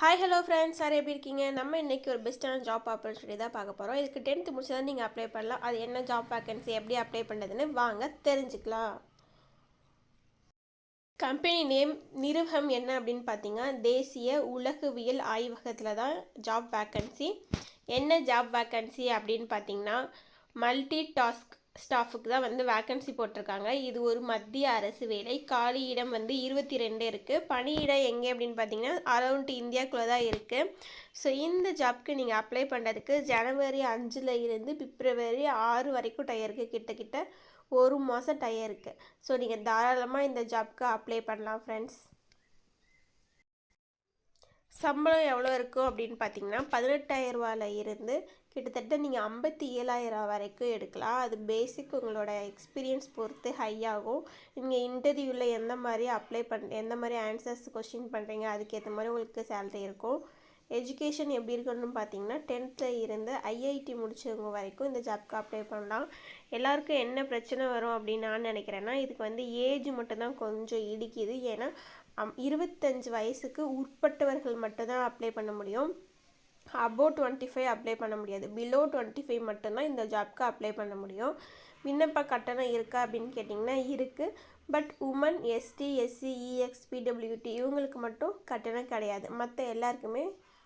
Hi hello friends sir எப்படி இருக்கீங்க? நம்ம இன்றைக்கி ஒரு பெஸ்ட்டான ஜாப் ஆப்பர்ச்சுனிட்டி தான் பார்க்க போகிறோம் இதுக்கு டென்த்து முடிச்சா நீங்கள் அப்ளை பண்ணலாம். அது என்ன ஜாப் வேக்கன்சி எப்படி அப்ளை பண்ணுறதுன்னு வாங்க தெரிஞ்சுக்கலாம். கம்பெனி நேம் நிறுவகம் என்ன அப்படின்னு பார்த்தீங்கன்னா தேசிய உலகவியல் ஆய்வகத்தில் தான் ஜாப் வேக்கன்சி என்ன ஜாப் வேக்கன்சி அப்படின்னு பார்த்தீங்கன்னா மல்டி டாஸ்க் ஸ்டாஃபுக்கு தான் வந்து வேக்கன்சி போட்டிருக்காங்க. இது ஒரு மத்திய அரசு வேலை. காலி இடம் வந்து இருபத்தி ரெண்டு இருக்குது பணியிடம் எங்கே அப்படின்னு பார்த்தீங்கன்னா அரௌண்ட் இந்தியாக்குள்ளே தான் இருக்குது ஸோ இந்த ஜாப்க்கு நீங்கள் அப்ளை பண்ணுறதுக்கு ஜனவரி அஞ்சில் இருந்து பிப்ரவரி ஆறு வரைக்கும் டயருக்கு இருக்குது கிட்டக்கிட்ட ஒரு மாதம் டயருக்கு ஸோ நீங்கள் தாராளமாக இந்த ஜாப்க்கு அப்ளை பண்ணலாம் ஃப்ரெண்ட்ஸ் சம்பளம் எவ்வளோ இருக்கும் அப்படின்னு பார்த்தீங்கன்னா பதினெட்டாயிரம் இருந்து கிட்டத்தட்ட நீங்கள் ஐம்பத்தி ஏழாயிரம் வரைக்கும் எடுக்கலாம். அது பேசிக் உங்களோட எக்ஸ்பீரியன்ஸ் பொறுத்து ஹை ஆகும். நீங்கள் இன்டர்வியூவில் எந்த மாதிரி அப்ளை பண் எந்த மாதிரி ஆன்சர்ஸ் கொஷின் பண்ணுறீங்க அதுக்கேற்ற மாதிரி உங்களுக்கு சேலரி இருக்கும். எஜுகேஷன் எப்படி இருக்குன்னு பார்த்தீங்கன்னா டென்த்தில் இருந்து ஐஐடி முடிச்சவங்க வரைக்கும் இந்த ஜாப்க்கு அப்ளை பண்ணலாம். எல்லாருக்கும் என்ன பிரச்சனை வரும் அப்படின்னு நான் நினைக்கிறேன்னா இதுக்கு வந்து ஏஜ் மட்டும்தான் கொஞ்சம் இடிக்குது. ஏன்னா இருபத்தஞ்சு வயசுக்கு உட்பட்டவர்கள் மட்டும்தான் அப்ளை பண்ண முடியும். அபோவ் டுவெண்ட்டி ஃபைவ் அப்ளை பண்ண முடியாது. பிலோ டுவெண்ட்டி ஃபைவ் மட்டும்தான் இந்த ஜாப்க்கு அப்ளை பண்ண முடியும். விண்ணப்ப கட்டணம் இருக்கா அப்படின்னு கேட்டிங்கன்னா இருக்குது but woman ST SC EX PWD e, இவங்களுக்கு மட்டும் கட்டணம் கிடையாது. மற்ற எல்லாருக்குமே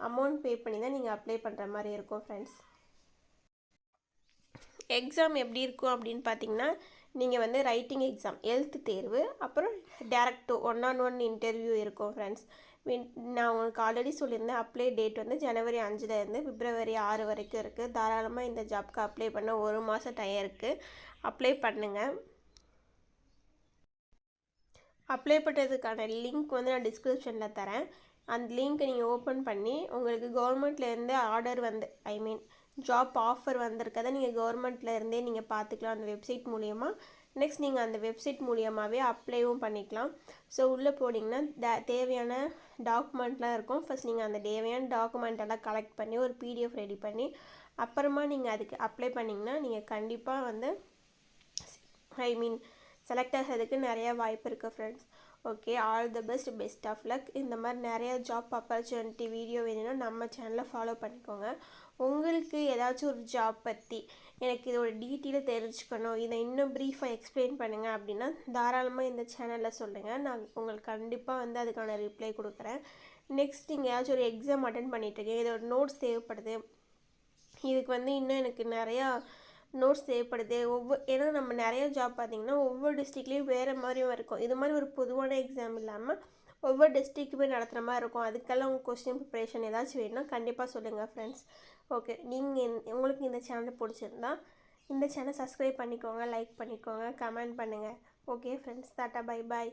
அமௌண்ட் பே பண்ணி தான் நீங்கள் அப்ளை பண்ணுற மாதிரி இருக்கும் ஃப்ரெண்ட்ஸ் எக்ஸாம் எப்படி இருக்கும் அப்படின்னு பார்த்தீங்கன்னா நீங்கள் வந்து ரைட்டிங் எக்ஸாம் எழுத்து தேர்வு அப்புறம் direct one on one interview இருக்கும் ஃப்ரெண்ட்ஸ் நான் உங்களுக்கு ஆல்ரெடி சொல்லியிருந்தேன் அப்ளை டேட் வந்து ஜனவரி அஞ்சுலேருந்து பிப்ரவரி ஆறு வரைக்கும் இருக்குது தாராளமாக இந்த ஜாப்க்கு அப்ளை பண்ண ஒரு மாதம் டைம் இருக்குது அப்ளை பண்ணுங்கள் அப்ளை பண்ணுறதுக்கான லிங்க் வந்து நான் டிஸ்கிரிப்ஷனில் தரேன். அந்த லிங்க்கை நீங்கள் ஓப்பன் பண்ணி உங்களுக்கு கவர்மெண்ட்லேருந்து ஆர்டர் வந்து ஐ மீன் ஜாப் ஆஃபர் வந்திருக்கதை நீங்கள் கவர்மெண்ட்டில் இருந்தே நீங்கள் பார்த்துக்கலாம் அந்த வெப்சைட் மூலியமாக நெக்ஸ்ட் நீங்கள் அந்த வெப்சைட் மூலியமாகவே அப்ளைவும் பண்ணிக்கலாம். ஸோ உள்ளே போனீங்கன்னா தேவையான டாக்குமெண்ட்லாம் இருக்கும். ஃபஸ்ட் நீங்கள் அந்த தேவையான டாக்குமெண்ட் எல்லாம் கலெக்ட் பண்ணி ஒரு பிடிஎஃப் ரெடி பண்ணி அப்புறமா நீங்கள் அதுக்கு அப்ளை பண்ணிங்கன்னா நீங்கள் கண்டிப்பாக வந்து ஐ மீன் செலக்ட் ஆகிறதுக்கு நிறையா வாய்ப்பு இருக்குது friends okay all the best best of luck இந்த மாதிரி நிறையா ஜாப் ஆப்பர்ச்சுனிட்டி வீடியோ வேணும்னா நம்ம சேனலை ஃபாலோ பண்ணிக்கோங்க. உங்களுக்கு ஏதாச்சும் ஒரு ஜாப் பற்றி எனக்கு இதோட டீட்டெயிலை தெரிஞ்சுக்கணும் இதை இன்னும் ப்ரீஃபாக எக்ஸ்பிளைன் பண்ணுங்கள் அப்படின்னா தாராளமாக இந்த சேனலில் சொல்லுங்கள் நான் உங்களுக்கு கண்டிப்பாக வந்து அதுக்கான ரிப்ளை கொடுக்குறேன். நெக்ஸ்ட் நீங்கள் ஏதாச்சும் ஒரு எக்ஸாம் அட்டன் பண்ணிகிட்ருக்கேன் இதோட நோட்ஸ் தேவைப்படுது. இதுக்கு வந்து இன்னும் எனக்கு நிறையா நோட்ஸ் தேவைப்படுது. ஒவ்வொரு ஏன்னா நம்ம நிறைய ஜாப் பார்த்திங்கன்னா ஒவ்வொரு டிஸ்ட்ரிக்ட்லேயும் வேறு மாதிரியும் இருக்கும். இது மாதிரி ஒரு பொதுவான எக்ஸாம் இல்லாமல் ஒவ்வொரு டிஸ்ட்ரிக்ட்டுமே நடத்துகிற மாதிரி இருக்கும். அதுக்கெல்லாம் உங்கள் கொஸ்டின் ப்ரிப்பரேஷன் ஏதாச்சும் வேணும்னா கண்டிப்பாக சொல்லுங்கள் ஃப்ரெண்ட்ஸ் ஓகே நீங்கள் உங்களுக்கு இந்த சேனல் பிடிச்சிருந்தா இந்த சேனல் சப்ஸ்கிரைப் பண்ணிக்கோங்க லைக் பண்ணிக்கோங்க கமெண்ட் பண்ணுங்கள் okay friends tata bye bye